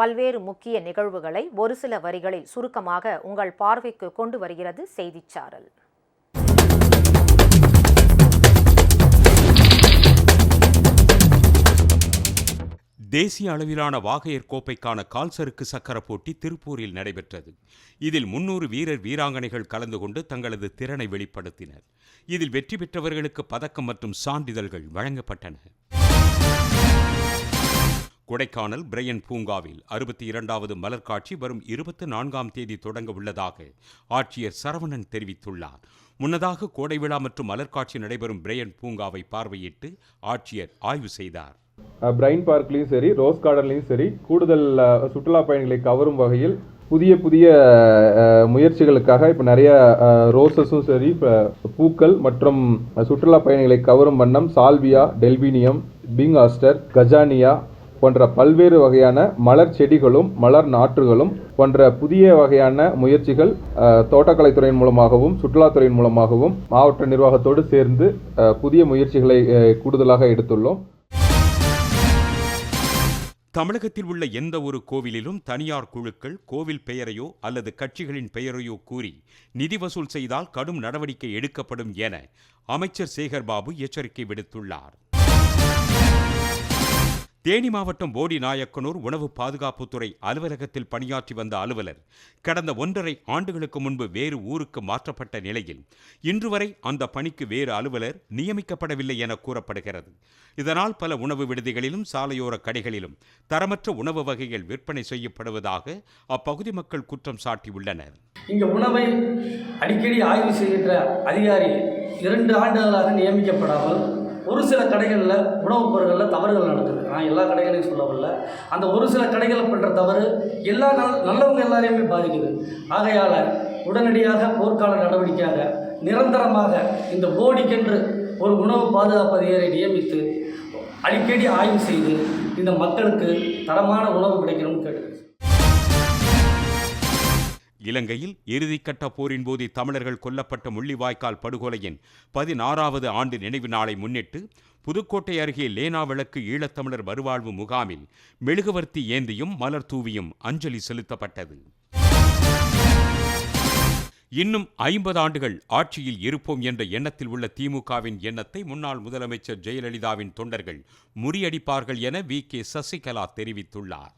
பல்வேறு முக்கிய நிகழ்வுகளை ஒரு சில வரிகளில் சுருக்கமாக உங்கள் பார்வைக்கு கொண்டு வருகிறது செய்திச்சாரல். தேசிய அளவிலான வாகையர் கோப்பைக்கான கால்சருக்கு சக்கர போட்டி திருப்பூரில் நடைபெற்றது. இதில் முன்னூறு வீரர் வீராங்கனைகள் கலந்து கொண்டு தங்களது திறனை வெளிப்படுத்தினர். இதில் வெற்றி பெற்றவர்களுக்கு பதக்கம் மற்றும் சான்றிதழ்கள் வழங்கப்பட்டன. கொடைக்கானல் பிரையன் பூங்காவில் அறுபத்தி இரண்டாவது மலர் காட்சி வரும் இருபத்தி நான்காம் தேதி தொடங்க உள்ளதாக ஆட்சியர் சரவணன் தெரிவித்துள்ளார். முன்னதாக கோடை விழா மற்றும் மலர் காட்சி நடைபெறும் பிரையன் பூங்காவை பார்வையிட்டு ஆட்சியர் ஆய்வு செய்தார். பிரைன் பார்க்லையும் சரி ரோஸ் கார்டன்லையும் சரி கூடுதல் சுற்றுலா பயணிகளை கவரும் வகையில் புதிய புதிய முயற்சிகளுக்காக இப்போ நிறைய ரோசஸும் சரி இப்போ பூக்கள் மற்றும் சுற்றுலா பயணிகளை கவரும் வண்ணம் salvia delphinium pink aster gazania போன்ற பல்வேறு வகையான மலர் செடிகளும் மலர் நாற்றுகளும் போன்ற புதிய வகையான முயற்சிகள் தோட்டக்கலைத்துறையின் மூலமாகவும் சுற்றுலாத்துறையின் மூலமாகவும் மாவட்ட நிர்வாகத்தோடு சேர்ந்து புதிய முயற்சிகளை கூடுதலாக எடுத்துள்ளோம். தமிழகத்தில் உள்ள எந்த ஒரு கோவிலிலும் தனியார் குழுக்கள் கோவில் பெயரையோ அல்லது கட்சிகளின் பெயரையோ கூறி நிதி வசூல் செய்தால் கடும் நடவடிக்கை எடுக்கப்படும் என அமைச்சர் சேகர் பாபு எச்சரிக்கை விடுத்துள்ளார். தேனி மாவட்டம் போடி நாயக்கனூர் உணவு பாதுகாப்புத்துறை அலுவலகத்தில் பணியாற்றி வந்த அலுவலர் கடந்த ஒன்றரை ஆண்டுகளுக்கு முன்பு வேறு ஊருக்கு மாற்றப்பட்ட நிலையில் இன்று வரை அந்த பணிக்கு வேறு அலுவலர் நியமிக்கப்படவில்லை என கூறப்படுகிறது. இதனால் பல உணவு விடுதிகளிலும் சாலையோர கடைகளிலும் தரமற்ற உணவு வகைகள் விற்பனை செய்யப்படுவதாக அப்பகுதி மக்கள் குற்றம் சாட்டியுள்ளனர். இங்க உணவை அடிக்கடி ஆய்வு செய்கின்ற அதிகாரி இரண்டு ஆண்டுகளாக நியமிக்கப்படாமல் ஒரு சில கடைகளில் உணவுப் பொருட்களில் தவறுகள் நடக்குது. நான் எல்லா கடைகளையும் சொல்லவில்லை அந்த ஒரு சில கடைகளில் பண்ணுற தவறு எல்லா நல் நல்லவங்க எல்லாரையுமே பாதிக்குது. ஆகையால் உடனடியாக போர்க்கால நடவடிக்கையாக நிரந்தரமாக இந்த போடிக்கென்று ஒரு உணவு பாதுகாப்பு அதிகாரியை நியமித்து அடிக்கடி ஆய்வு செய்து இந்த மக்களுக்கு தரமான உணவு கிடைக்கணும்னு கேட்டுக்கிறேன். இலங்கையில் இறுதிக்கட்ட போரின் போது தமிழர்கள் கொல்லப்பட்ட முள்ளிவாய்க்கால் படுகொலையின் பதினாறாவது ஆண்டு நினைவு நாளை முன்னிட்டு புதுக்கோட்டை அருகே லேனா விளக்கு ஈழத்தமிழர் மறுவாழ்வு முகாமில் மெழுகுவர்த்தி ஏந்தியும் மலர் தூவியும் அஞ்சலி செலுத்தப்பட்டது. இன்னும் ஐம்பது ஆண்டுகள் ஆட்சியில் இருப்போம் என்ற எண்ணத்தில் உள்ள திமுகவின் எண்ணத்தை முன்னாள் முதலமைச்சர் ஜெயலலிதாவின் தொண்டர்கள் முறியடிப்பார்கள் என வி கே சசிகலா தெரிவித்துள்ளார்.